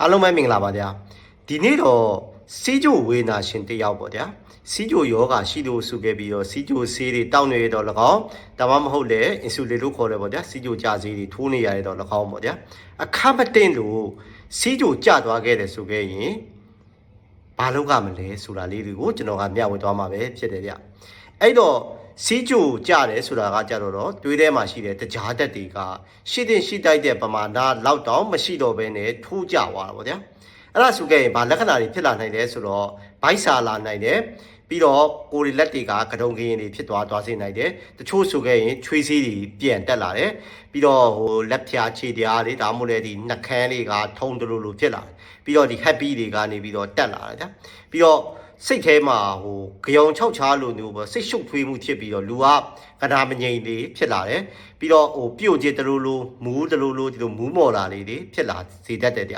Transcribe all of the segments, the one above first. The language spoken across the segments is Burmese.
အားလုံးပဲမင်္ဂလာပါဗျာဒီနေ့တော့စီးကြိုဝေနာရှင်တယောက်ပေါ့ဗျာစီးကြိုယောဂရှိလို့စုခဲ့ပြီးတော့စီးကြိုဆေးတွေတောင်းနေရတော့၎င်းဒါမှမဟုတ်လေအင်ဆူလင်လို့ခေါ်တယ်ပေါ့ဗျာစီးကြိုကြဆေးတွေထိုးနေရတော့၎င်းပေါ့ဗျာအခမတင်လို့စီးကြိုကြသွားခဲ့တယ်ဆိုခဲ့ရင်ဘာလုပ်ရမလဲဆိုတာလေးတွေကိုကျွန်တော်ကမျှဝေသွားမှာပဲဖြစ်တယ်ဗျအဲ့တော့ စီးကြိုကြတယ်ဆိုတာကကြတော့တော့တွေးထဲမှာရှိတဲ့တကြားတက်တွေကရှိတဲ့ရှိတိုက်တဲ့ပမာဏလောက်တော့မရှိတော့ဘဲနဲ့ထိုးကြသွားတာပေါ့ဗျာအဲ့ဒါဆိုခဲ့ရင်ဘာလက္ခဏာတွေဖြစ်လာနိုင်လဲဆိုတော့ဘိုက်စာလာနိုင်တယ်ပြီးတော့ကိုယ်ရီလက်တွေကကတုံကင်းတွေဖြစ်သွားသွားစေနိုင်တယ်တချို့ဆိုခဲ့ရင်ချွေးစည်းတွေပြန်တက်လာတယ်ပြီးတော့ဟိုလက်ဖြာခြေတရားတွေဒါမှမဟုတ်လေဒီနှကန်းတွေကထုံတလူလူဖြစ်လာတယ်ပြီးတော့ဒီ happy တွေကနေပြီးတော့တက်လာတယ်ဗျာပြီးတော့ စိတ်ထဲမှာဟိုကြောင်၆ချားလိုမျိုးပေါ့စိတ်ရှုပ်ထွေးမှုဖြစ်ပြီးတော့လူကကနာမငြိမ်လေးဖြစ်လာတယ်ပြီးတော့ဟိုပြုတ်ကျတလူလူမူးတလူလူဒီလိုမူးမော်လာလေးတွေဖြစ်လာစေတတ်တယ်ဗျ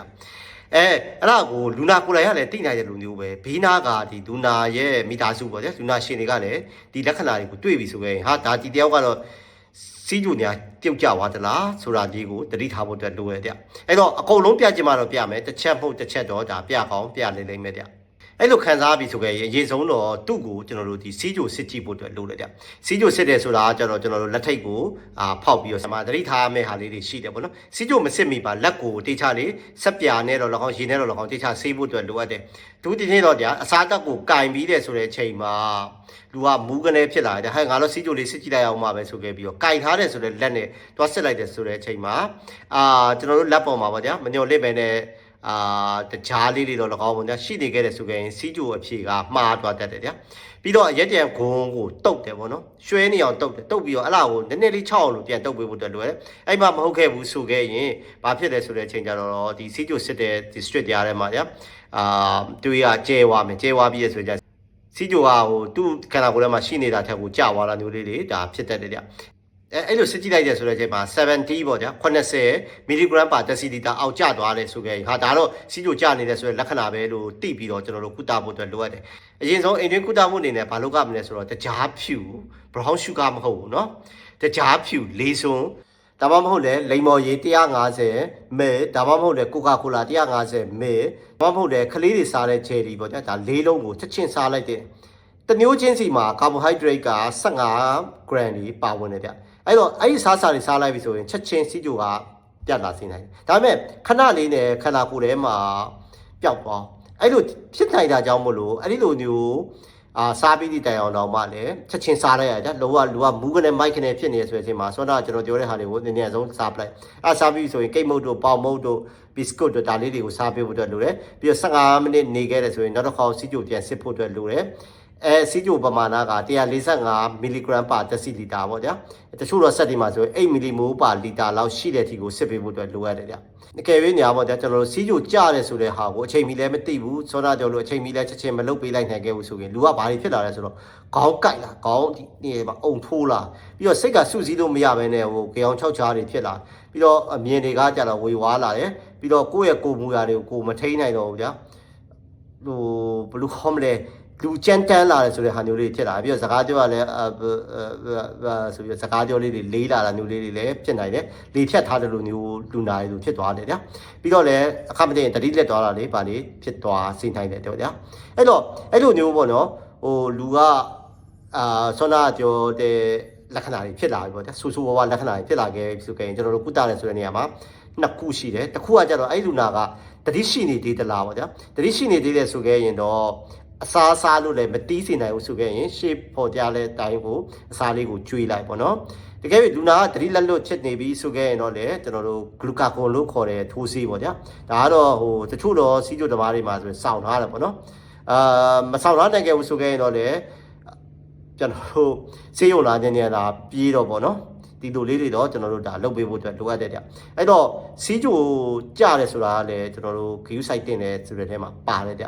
အဲအဲ့ဒါကိုလူနာကိုယ်တိုင်ကလည်းသိနိုင်တဲ့လူမျိုးပဲဘေးနာကဒီလူနာရဲ့မိသားစုပေါ့ဗျာလူနာရှင်တွေကလည်းဒီလက္ခဏာတွေကိုတွေ့ပြီဆိုရင်ဟာဒါဒီတယောက်ကတော့စီးကျူညာပြုတ်ကြသွားသလားဆိုတာလေးကိုတတိထားဖို့အတွက်လိုရတဲ့အဲ့တော့အကုန်လုံးပြချင်မှတော့ပြမယ်တစ်ချက်မဟုတ်တစ်ချက်တော့ဒါပြကောင်းပြနေလိမ့်မယ်တဲ့ အဲ့လိုခံစားပြီးဆိုခဲ့ရင်အရေးဆုံးတော့သူ့ကိုကျွန်တော်တို့ဒီစီးကြိုစစ်ကြည့်ဖို့အတွက်လိုတယ်တဲ့စီးကြိုစစ်တယ်ဆိုတာကျတော့ကျွန်တော်တို့လက်ထိတ်ကိုအာဖောက်ပြီးတော့စမာတတိထားမဲ့ဟာလေးတွေရှိတယ်ပေါ့နော်စီးကြိုမစစ်မိပါလက်ကိုတေချာလေးဆက်ပြာနဲ့တော့၎င်းရေနဲ့တော့၎င်းတေချာဆေးဖို့အတွက်လိုအပ်တယ်ဒုတိယတော့ကြာအစားတက်ကိုကင်ပြီးတဲ့ဆိုတဲ့ချိန်မှာလူကမူးကနေဖြစ်လာတယ်ဟဲ့ငါတို့စီးကြိုလေးစစ်ကြည့်လိုက်အောင်ပါပဲဆိုခဲ့ပြီးတော့ကင်ထားတဲ့ဆိုတဲ့လက်နဲ့တွားစစ်လိုက်တဲ့ဆိုတဲ့အချိန်မှာအာကျွန်တော်တို့လက်ပေါ်မှာပေါ့ဗျာမညော်လစ်ပဲနဲ့ အာတကြားလေးတွေတော့၎င်းပေါ့ဗျာရှိနေခဲ့တဲ့ဆိုခဲ့ရင်စီးကြိုအဖြေကမှားသွားတတ်တယ်ဗျာပြီးတော့ရက်တံဂုံကိုတုတ်တယ်ပေါ့နော်ရွှဲနေအောင်တုတ်တယ်တုတ်ပြီးတော့အဲ့လာကိုနည်းနည်းလေးချောက်အောင်လို့ပြန်တုတ်ပေးဖို့အတွက်လိုတယ်အဲ့မှာမဟုတ်ခဲ့ဘူးဆိုခဲ့ရင်ဘာဖြစ်လဲဆိုတဲ့အချိန်ကျတော့ဒီစီးကြိုစစ်တဲ့ district တရားထဲမှာဗျာအာတွေးရကျဲဝါမယ်ကျဲဝါပြီးရဆိုကြစီဂျိုကဟိုသူ့ခန္ဓာကိုယ်ထဲမှာရှိနေတာထက်ကိုကြာသွားတာမျိုးလေးတွေဒါဖြစ်တတ်တယ်ဗျ အဲအဲ့လိုစစ်ကြည့်လိုက်တဲ့ဆိုတဲ့အချိန်မှာ70ပေါ့ဗျာ80 mg per deciliter အောက်ကျသွားတယ်ဆိုခဲ့ဟာဒါတော့စီဂျိုကျနေတယ်ဆိုတဲ့လက္ခဏာပဲလို့သိပြီးတော့ကျွန်တော်တို့ကုသဖို့အတွက်လိုအပ်တယ်အရင်ဆုံးအိမ်တွင်းကုသမှုအနေနဲ့ဘာလုပ်ရမလဲဆိုတော့တကြားဖြူ brown sugar မဟုတ်ဘူးเนาะတကြားဖြူလေးစွန်းဒါမှမဟုတ်လေလိမ္မော်ရည်150မဲဒါမှမဟုတ်လေကိုကာကိုလာ150မဲဒါမှမဟုတ်လေကလေးတွေစားတဲ့ချယ်ရီပေါ့ဗျာဒါလေးလုံးကိုချက်ချင်းစားလိုက်တဲ့တမျိုးချင်းစီမှာကာဘိုဟိုက်ဒရိတ်က15 gram ကြီးပါဝင်တယ်ဗျ အဲ့တော့အဲ့ဒီစားစာတွေစားလိုက်ပြီဆိုရင်ချက်ချင်းစီဂျိုကပြတ်လာစေနိုင်တယ်ဒါပေမဲ့ခဏလေးနဲ့ခန္ဓာကိုယ်ထဲမှာပျောက်သွားအဲ့လိုဖြစ်နိုင်တာကြောင့်မလို့အဲ့ဒီလိုမျိုးအာစားပြီးတိုင်အောင်တော့မှလည်းချက်ချင်းစားလိုက်ရတယ်လောကလူကမူးကနေမိုက်ကနေဖြစ်နေဆိုတဲ့အချိန်မှာဆောနာကျွန်တော်ပြောတဲ့ဟာတွေကိုနည်းနည်းဆုံးစားပလိုက်အဲစားပြီးဆိုရင်ကိတ်မုတ်တို့ပေါင်မုတ်တို့ဘစ်ကွတ်တို့ဒါလေးတွေကိုစားပေးဖို့အတွက်လိုတယ်ပြီးတော့15မိနစ်နေခဲ့တယ်ဆိုရင်နောက်တစ်ခါစီဂျိုပြန်စစ်ဖို့အတွက်လိုတယ် အဲစီဂျိုပမာဏက145မီလီဂရမ်ပါဒစီလီတာပေါ့ဗျာတချို့တော့စက်ဒီမှာဆိုရင်8မီလီမိုပါလီတာလောက်ရှိတဲ့အထိကိုစစ်ပေးဖို့အတွက်လိုအပ်တယ်ဗျအကယ်၍ညာပေါ့ဗျာကျွန်တော်တို့စီဂျိုကြတယ်ဆိုတဲ့ဟာကိုအချိန်မီလည်းမသိဘူးစောနာကြော်လို့အချိန်မီလည်းချက်ချင်းမလုပ်ပေးလိုက်နိုင်ခဲ့ဘူးဆိုရင်လူကဘာတွေဖြစ်လာလဲဆိုတော့ခေါင်းကိုက်လာခေါင်းဒီနေမှာအုံထိုးလာပြီးတော့စိတ်ကစုစည်းလို့မရဘဲနဲ့ဟိုကြောင်၆ချားတွေဖြစ်လာပြီးတော့အမြင်တွေကကြတော့ဝေဝါးလာတယ်ပြီးတော့ကိုယ့်ရဲ့ကိုယ်မူရာတွေကိုကိုယ်မထိန်းနိုင်တော့ဘူးဗျာဟိုဘယ်လိုခေါ်မလဲ လူကြမ်းတမ်းလာတယ်ဆိုတဲ့ဟာမျိုးလေးဖြစ်လာပြီးတော့စကားပြောရလဲအဲဆိုပြီးစကားပြောလေးတွေလေးလာတာမျိုးလေးတွေလည်းဖြစ်နိုင်တယ်လေဖြတ်ထားတဲ့လိုမျိုးလူနာတွေလိုဖြစ်သွားတယ်ဗျာပြီးတော့လည်းအခမတင်တတိလက်သွားတာလေဗာလေဖြစ်သွားစေနိုင်တယ်တော့ဗျာအဲ့တော့အဲ့လိုမျိုးပေါ့နော်ဟိုလူကအာဆောနာပြောတဲ့လက္ခဏာတွေဖြစ်လာပြီပေါ့ဗျာဆူဆူဝါးဝါလက္ခဏာတွေဖြစ်လာခဲ့ပြီဆိုကြရင်ကျွန်တော်တို့ကုသတယ်ဆိုတဲ့နေရာမှာနှစ်ခုရှိတယ်တစ်ခုကကြတော့အဲ့လူနာကတတိရှိနေသေးသလားပေါ့ဗျာတတိရှိနေသေးတယ်ဆိုခဲ့ရင်တော့ အစားအစားလို့လည်းမတီးစေနိုင်ဘူးဆိုခဲ့ရင်ရှေ့ပေါ်ကြလဲတိုင်းကိုအစားလေးကိုကျွေးလိုက်ပေါ့နော်တကယ်ပြီလူနာကတတိလက်လွတ်ဖြစ်နေပြီဆိုခဲ့ရင်တော့လေကျွန်တော်တို့ဂလူကာကွန်လို့ခေါ်တဲ့ထိုးဆေးပေါ့ဗျာဒါကတော့ဟိုတချို့တော့စီးကျိုတမားတွေမှာဆိုရင်စောင့်ထားတယ်ပေါ့နော်အာမစောင့်ထားနိုင်ခဲ့ဘူးဆိုခဲ့ရင်တော့လေကျွန်တော်တို့ဆေးရုံလာခြင်းနဲ့လာပြေးတော့ပေါ့နော် ဒီလိုလေးတွေတော့ကျွန်တော်တို့ဒါလုပ်ပေးဖို့အတွက်လိုအပ်တဲ့ကြအဲ့တော့စီးကြိုကြတယ်ဆိုတာကလည်းကျွန်တော်တို့ view site တင်တယ်ဆိုတဲ့ထဲမှာပါတယ်ကြ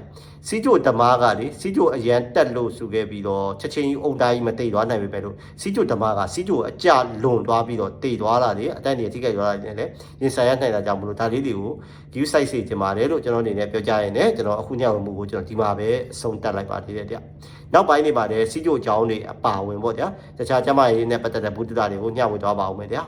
စီးကြိုဓမားကလေစီးကြိုအရန်တက်လို့ဆိုခဲ့ပြီးတော့ချက်ချင်းကြီးအုံတိုင်းမတိတ်သွားနိုင်ပဲပဲလို့စီးကြိုဓမားကစီးကြိုအကြလွန်သွားပြီးတော့တိတ်သွားတာလေအတက်နေထိခိုက်သွားတာနေလေရင်ဆိုင်ရနိုင်တာကြောင့်မလို့ဒါလေးတွေကို view site စေချင်ပါတယ်လို့ကျွန်တော်အနေနဲ့ပြောကြရင်လည်းကျွန်တော်အခုညဝင်မှုကိုကျွန်တော်ဒီမှာပဲအဆုံးတက်လိုက်ပါသေးတယ်ကြ နောက်ပိုင်းနေပါတယ်စီးကြိုအကြောင်းတွေအပါဝင်ပေါ့ဗျာတခြားကျမရေးနဲ့ပတ်သက်တဲ့ဘုဒ္ဓတာတွေကိုညှဝေသွားပါဦးမယ်ဗျာ